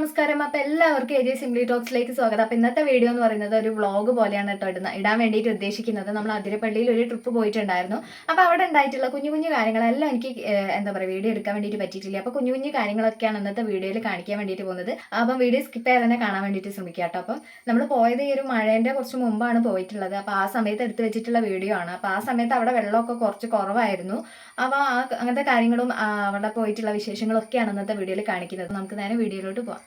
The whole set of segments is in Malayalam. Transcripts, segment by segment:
നമസ്കാരം. അപ്പൊ എല്ലാവർക്കും എ ജെ സിംപ്ലി ടോക്സിലേക്ക് സ്വാഗതം. അപ്പൊ ഇന്നത്തെ വീഡിയോ എന്ന് പറയുന്നത് ഒരു വ്ളോഗ് പോലെയാണ് കേട്ടോ ഇടുന്ന ഇടാൻ വേണ്ടിയിട്ട് ഉദ്ദേശിക്കുന്നത്. നമ്മൾ അതിരപ്പള്ളിയിൽ ഒരു ട്രിപ്പ് പോയിട്ടുണ്ടായിരുന്നു. അപ്പൊ അവിടെ ഉണ്ടായിട്ടുള്ള കുഞ്ഞു കുഞ്ഞു കാര്യങ്ങളെല്ലാം എനിക്ക് എന്താ പറയുക വീഡിയോ എടുക്കാൻ വേണ്ടിയിട്ട് പറ്റിയിട്ടില്ല. അപ്പൊ കുഞ്ഞു കുഞ്ഞു കാര്യങ്ങളൊക്കെയാണ് ഇന്നത്തെ വീഡിയോയിൽ കാണിക്കാൻ വേണ്ടിയിട്ട് പോകുന്നത്. അപ്പം വീഡിയോ സ്കിപ്പ് ചെയ്യാതെ തന്നെ കാണാൻ വേണ്ടിയിട്ട് ശ്രമിക്കുക കേട്ടോ. അപ്പം നമ്മൾ പോയത് ഈ ഒരു മഴേന്റെ കുറച്ച് മുമ്പാണ് പോയിട്ടുള്ളത്. അപ്പൊ ആ സമയത്ത് എടുത്തു വെച്ചിട്ടുള്ള വീഡിയോ ആണ്. അപ്പൊ ആ സമയത്ത് അവിടെ വെള്ളമൊക്കെ കുറച്ച് കുറവായിരുന്നു. അപ്പൊ ആ അങ്ങനത്തെ കാര്യങ്ങളും അവിടെ പോയിട്ടുള്ള വിശേഷങ്ങളൊക്കെയാണ് ഇന്നത്തെ വീഡിയോയിൽ കാണിക്കുന്നത്. നമുക്ക് നേരെ വീഡിയോയിലോട്ട് പോവാം.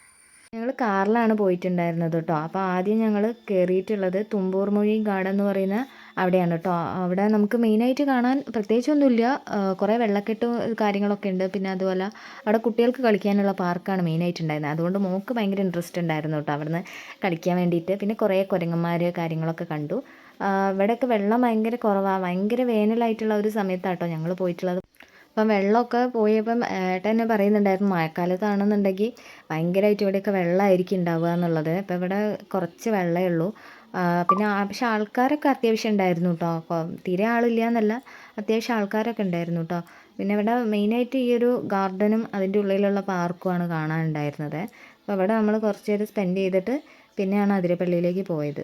ഞങ്ങൾ കാറിലാണ് പോയിട്ടുണ്ടായിരുന്നത് കേട്ടോ അപ്പോൾ ആദ്യം ഞങ്ങൾ കയറിയിട്ടുള്ളത് തുമ്പൂർ മൊഴി ഗാർഡൻ എന്ന് പറയുന്ന അവിടെയാണ് കേട്ടോ അവിടെ നമുക്ക് മെയിനായിട്ട് കാണാൻ പ്രത്യേകിച്ചൊന്നുമില്ല. കുറേ വെള്ളക്കെട്ട് കാര്യങ്ങളൊക്കെ ഉണ്ട്. പിന്നെ അതുപോലെ അവിടെ കുട്ടികൾക്ക് കളിക്കാനുള്ള പാർക്കാണ് മെയിനായിട്ട് ഉണ്ടായിരുന്നത് അതുകൊണ്ട് മോക്ക് ഭയങ്കര ഇൻട്രസ്റ്റ് ഉണ്ടായിരുന്നു കേട്ടോ അവിടുന്ന് കളിക്കാൻ വേണ്ടിയിട്ട്. പിന്നെ കുറേ കുരങ്ങന്മാർ കാര്യങ്ങളൊക്കെ കണ്ടു. ഇവിടെയൊക്കെ വെള്ളം ഭയങ്കര കുറവാണ് ഭയങ്കര വേനലായിട്ടുള്ള ഒരു സമയത്താണ് സമയത്താട്ടോ ഞങ്ങൾ പോയിട്ടുള്ളത്. അപ്പം വെള്ളമൊക്കെ പോയപ്പം ഏട്ടൻ എന്നെ പറയുന്നുണ്ടായിരുന്നു മഴക്കാലത്താണെന്നുണ്ടെങ്കിൽ ഭയങ്കരമായിട്ട് ഇവിടെയൊക്കെ വെള്ളമായിരിക്കും ഉണ്ടാവുക എന്നുള്ളത്. അപ്പം ഇവിടെ കുറച്ച് വെള്ളമേ ഉള്ളൂ. പിന്നെ പക്ഷെ ആൾക്കാരൊക്കെ അത്യാവശ്യം ഉണ്ടായിരുന്നു കേട്ടോ. തീരെ ആളില്ല എന്നല്ല അത്യാവശ്യം ആൾക്കാരൊക്കെ ഉണ്ടായിരുന്നു കേട്ടോ. പിന്നെ ഇവിടെ മെയിനായിട്ട് ഈ ഒരു ഗാർഡനും അതിന്റെ ഉള്ളിലുള്ള പാർക്കുമാണ് കാണാനുണ്ടായിരുന്നത്. അപ്പോൾ അവിടെ നമ്മൾ കുറച്ച് നേരം സ്പെൻഡ് ചെയ്തിട്ട് പിന്നെയാണ് അതിരപ്പള്ളിയിലേക്ക് പോയത്.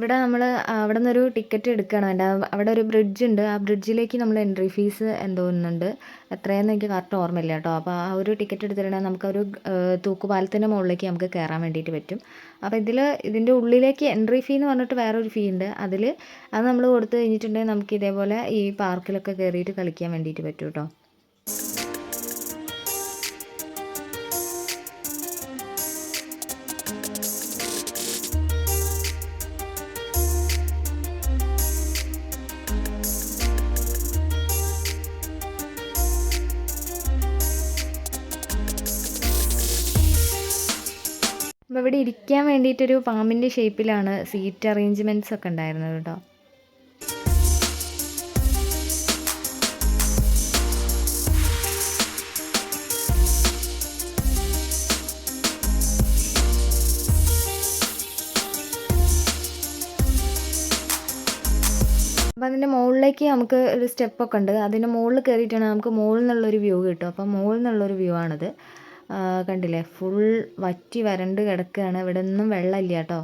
ഇവിടെ നമ്മൾ അവിടെ നിന്നൊരു ടിക്കറ്റ് എടുക്കുകയാണ് വേണ്ടത് അവിടെ ഒരു ബ്രിഡ്ജ് ഉണ്ട്. ആ ബ്രിഡ്ജിലേക്ക് നമ്മൾ എൻട്രി ഫീസ് എന്തോന്നുണ്ട് എത്രയാണെന്ന് എനിക്ക് കറക്റ്റ് ഓർമ്മയില്ല കേട്ടോ. അപ്പോൾ ആ ഒരു ടിക്കറ്റ് എടുത്തിട്ടുണ്ടെങ്കിൽ നമുക്കൊരു തൂക്കുപാലത്തിന്റെ മുകളിലേക്ക് നമുക്ക് കയറാൻ വേണ്ടിയിട്ട് പറ്റും. അപ്പോൾ ഇതിൽ ഇതിന്റെ ഉള്ളിലേക്ക് എൻട്രി ഫീ എന്ന് പറഞ്ഞിട്ട് വേറൊരു ഫീ ഉണ്ട്. അതിൽ അത് നമ്മൾ കൊടുത്തു കഴിഞ്ഞിട്ടുണ്ടെങ്കിൽ നമുക്ക് ഇതേപോലെ ഈ പാർക്കിലൊക്കെ കയറിയിട്ട് കളിക്കാൻ വേണ്ടിയിട്ട് പറ്റും കേട്ടോ. അപ്പോൾ ഇവിടെ ഇരിക്കാൻ വേണ്ടിയിട്ടൊരു പാമ്പിന്റെ ഷേപ്പിലാണ് സീറ്റ് അറേഞ്ച്മെന്റ്സ് ഒക്കെ ഉണ്ടായിരുന്നത് കേട്ടോ. അപ്പോൾ അതിന്റെ മുകളിലേക്ക് നമുക്ക് ഒരു സ്റ്റെപ്പൊക്കെ ഉണ്ട്. അതിന്റെ മുകളിൽ കയറിയിട്ടാണ് നമുക്ക് മുകളിൽ നിന്നുള്ളൊരു വ്യൂ കിട്ടും അപ്പോൾ മുകളിൽ നിന്നുള്ളൊരു വ്യൂ ആണിത്. കണ്ടില്ലേ? ഫുൾ വറ്റി വരണ്ട് കിടക്കുകയാണ് ഇവിടെ ഒന്നും വെള്ളമില്ല കേട്ടോ.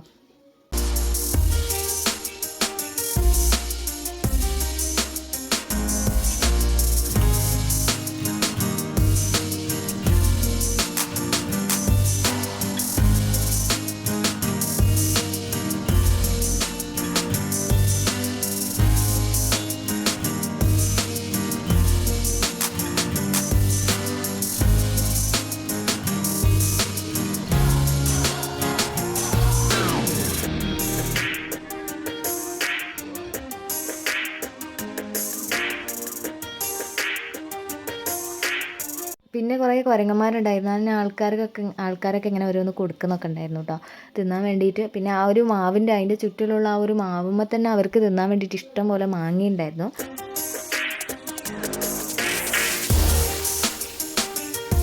പിന്നെ കുറേ കുരങ്ങന്മാരുണ്ടായിരുന്നു. അതിന് ആൾക്കാർക്കൊക്കെ ആൾക്കാരൊക്കെ ഇങ്ങനെ ഓരോന്ന് കൊടുക്കുന്നൊക്കെ ഉണ്ടായിരുന്നു കേട്ടോ തിന്നാൻ വേണ്ടിയിട്ട് പിന്നെ ആ ഒരു മാവിന്റെ അതിന്റെ ചുറ്റിലുള്ള ആ ഒരു മാവുമ്പോൾ തന്നെ അവർക്ക് തിന്നാൻ വേണ്ടിയിട്ട് ഇഷ്ടം പോലെ മാങ്ങയുണ്ടായിരുന്നു.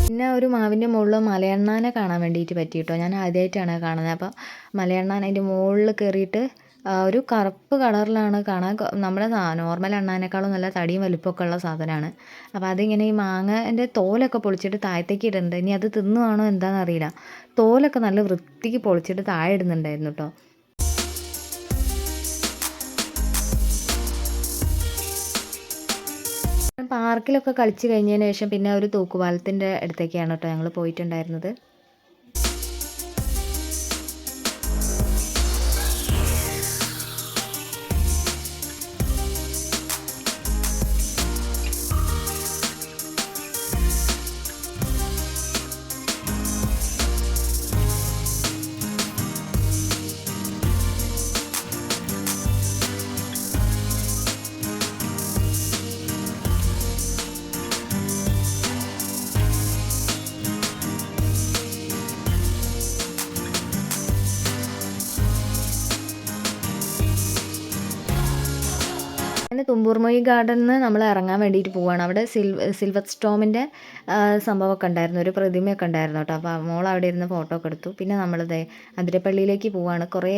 പിന്നെ ഒരു മാവിന്റെ മുകളിൽ മലയണ്ണാനെ കാണാൻ വേണ്ടിയിട്ട് പറ്റി കേട്ടോ ഞാൻ ആദ്യമായിട്ടാണ് കാണുന്നത്. അപ്പോൾ മലയണ്ണാൻ അതിന്റെ മുകളിൽ കയറിയിട്ട് ഒരു കറുപ്പ് കളറിലാണ് കാണാൻ നമ്മുടെ നോർമൽ അണ്ണാനേക്കാളും നല്ല തടിയും വലിപ്പമൊക്കെ ഉള്ള സാധനമാണ്. അപ്പോൾ അതിങ്ങനെ ഈ മാങ്ങന്റെ തോലൊക്കെ പൊളിച്ചിട്ട് താഴത്തേക്ക് ഇടുന്നുണ്ട് ഇനി അത് തിന്നുവാണോ എന്താണെന്ന് അറിയില്ല. തോലൊക്കെ നല്ല വൃത്തിക്ക് പൊളിച്ചിട്ട് താഴെ ഇടുന്നുണ്ടായിരുന്നു കേട്ടോ പാർക്കിലൊക്കെ കളിച്ച് കഴിഞ്ഞതിന് ശേഷം പിന്നെ ഒരു തൂക്കുപാലത്തിന്റെ അടുത്തേക്കാണ് കേട്ടോ ഞങ്ങൾ പോയിട്ടുണ്ടായിരുന്നത്. തുമ്പൂർമൊഴി ഗാർഡനിൽ നിന്ന് നമ്മൾ ഇറങ്ങാൻ വേണ്ടിയിട്ട് പോവാണ്. അവിടെ സിൽവ സിൽവർ സ്റ്റോമിന്റെ സംഭവമൊക്കെ ഉണ്ടായിരുന്നു. ഒരു പ്രതിമയൊക്കെ ഉണ്ടായിരുന്നു കേട്ടോ. അപ്പോൾ മോൾ അവിടെ ഇരുന്ന് ഫോട്ടോ ഒക്കെ എടുത്തു. പിന്നെ നമ്മളിത് അതിരപ്പള്ളിയിലേക്ക് പോവാണ്. കുറേ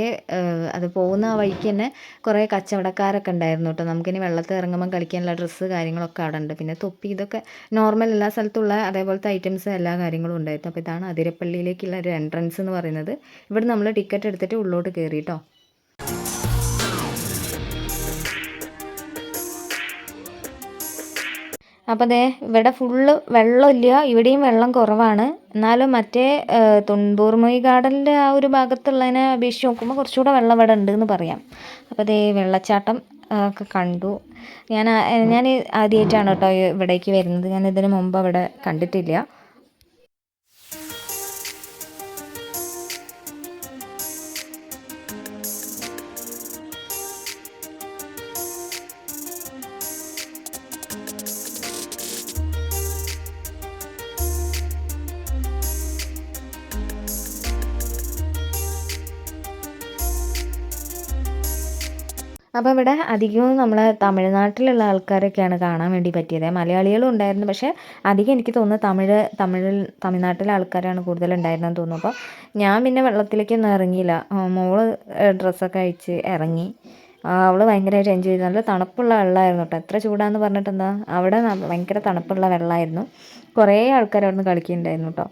അത് പോകുന്ന ആ വഴിക്ക് തന്നെ കുറേ കച്ചവടക്കാരൊക്കെ ഉണ്ടായിരുന്നു കേട്ടോ. നമുക്കിനി വെള്ളത്തിൽ ഇറങ്ങുമ്പോൾ കളിക്കാനുള്ള ഡ്രസ്സ് കാര്യങ്ങളൊക്കെ അവിടെ ഉണ്ട്. പിന്നെ തൊപ്പി ഇതൊക്കെ നോർമൽ എല്ലാ സ്ഥലത്തുള്ള അതേപോലത്തെ ഐറ്റംസ് എല്ലാ കാര്യങ്ങളും ഉണ്ടായിരുന്നു. അപ്പോൾ ഇതാണ് അതിരപ്പള്ളിയിലേക്കുള്ള ഒരു എൻട്രൻസ് എന്ന് പറയുന്നത്. ഇവിടെ നമ്മൾ ടിക്കറ്റ് എടുത്തിട്ട് ഉള്ളോട്ട് കയറി കേട്ടോ. അപ്പോൾ ദേ ഇവിടെ ഫുള്ള് വെള്ളമില്ല ഇവിടെയും വെള്ളം കുറവാണ്. എന്നാലും മറ്റേ തുമ്പൂർമൊഴി ഗാർഡനിന്റെ ആ ഒരു ഭാഗത്തുള്ളതിനെ അപേക്ഷിച്ച് നോക്കുമ്പോൾ കുറച്ചുകൂടെ വെള്ളം ഇവിടെ ഉണ്ട് എന്ന് പറയാം. അപ്പോൾ ദേ വെള്ളച്ചാട്ടം ഒക്കെ കണ്ടു. ഞാൻ ഞാൻ ആദ്യമായിട്ടാണ് കേട്ടോ ഇവിടേക്ക് വരുന്നത്. ഞാൻ ഇതിന് മുമ്പ് അവിടെ കണ്ടിട്ടില്ല. അപ്പോൾ ഇവിടെ അധികവും നമ്മൾ തമിഴ്നാട്ടിലുള്ള ആൾക്കാരൊക്കെയാണ് കാണാൻ വേണ്ടി പറ്റിയത്. മലയാളികളും ഉണ്ടായിരുന്നു. പക്ഷേ അധികം എനിക്ക് തോന്നുന്നത് തമിഴ് തമിഴിൽ തമിഴ്നാട്ടിലെ ആൾക്കാരാണ് കൂടുതൽ ഉണ്ടായിരുന്നെന്ന് തോന്നുന്നു. അപ്പോൾ ഞാൻ പിന്നെ വെള്ളത്തിലേക്കൊന്നും ഇറങ്ങിയില്ല. മോൾ ഡ്രസ്സൊക്കെ അഴിച്ച് ഇറങ്ങി. അവൾ ഭയങ്കരമായിട്ട് എൻജോയ് ചെയ്തു. നല്ല തണുപ്പുള്ള വെള്ളമായിരുന്നു കേട്ടോ. എത്ര ചൂടാന്ന് പറഞ്ഞിട്ട് എന്താ? അവിടെ ഭയങ്കര തണുപ്പുള്ള വെള്ളമായിരുന്നു കുറേ ആൾക്കാർ അവിടെ നിന്ന് കളിക്കുന്നുണ്ടായിരുന്നു കേട്ടോ.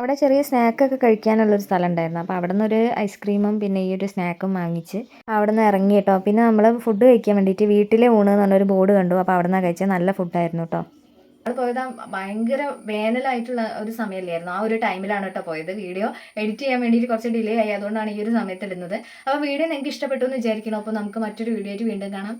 അവിടെ ചെറിയ സ്നാക്കൊക്കെ കഴിക്കാനുള്ളൊരു സ്ഥലം ഉണ്ടായിരുന്നു അപ്പോൾ അവിടെ നിന്നൊരു ഐസ്ക്രീമും പിന്നെ ഈ ഒരു സ്നാക്കും വാങ്ങിച്ച് അവിടെ നിന്ന് ഇറങ്ങി കേട്ടോ. പിന്നെ നമ്മൾ ഫുഡ് കഴിക്കാൻ വേണ്ടിയിട്ട് വീട്ടിലെ ഊണ് എന്ന് പറഞ്ഞൊരു ബോർഡ് കണ്ടു. അപ്പോൾ അവിടെ നിന്നാണ് കഴിച്ചത് നല്ല ഫുഡായിരുന്നു കേട്ടോ. അത് പോയത് ഭയങ്കര വേനലായിട്ടുള്ള ഒരു സമയമല്ലായിരുന്നു. ആ ഒരു ടൈമിലാണ് കേട്ടോ പോയത് വീഡിയോ എഡിറ്റ് ചെയ്യാൻ വേണ്ടിയിട്ട് കുറച്ച് ഡിലേ ആയി. അതുകൊണ്ടാണ് ഈ ഒരു സമയത്ത് ഇടുന്നത്. അപ്പോൾ വീഡിയോ നിങ്ങൾക്ക് ഇഷ്ടപ്പെട്ടു എന്ന് വിചാരിക്കണം അപ്പോൾ നമുക്ക് മറ്റൊരു വീഡിയോ ആയിട്ട് വീണ്ടും കാണാം.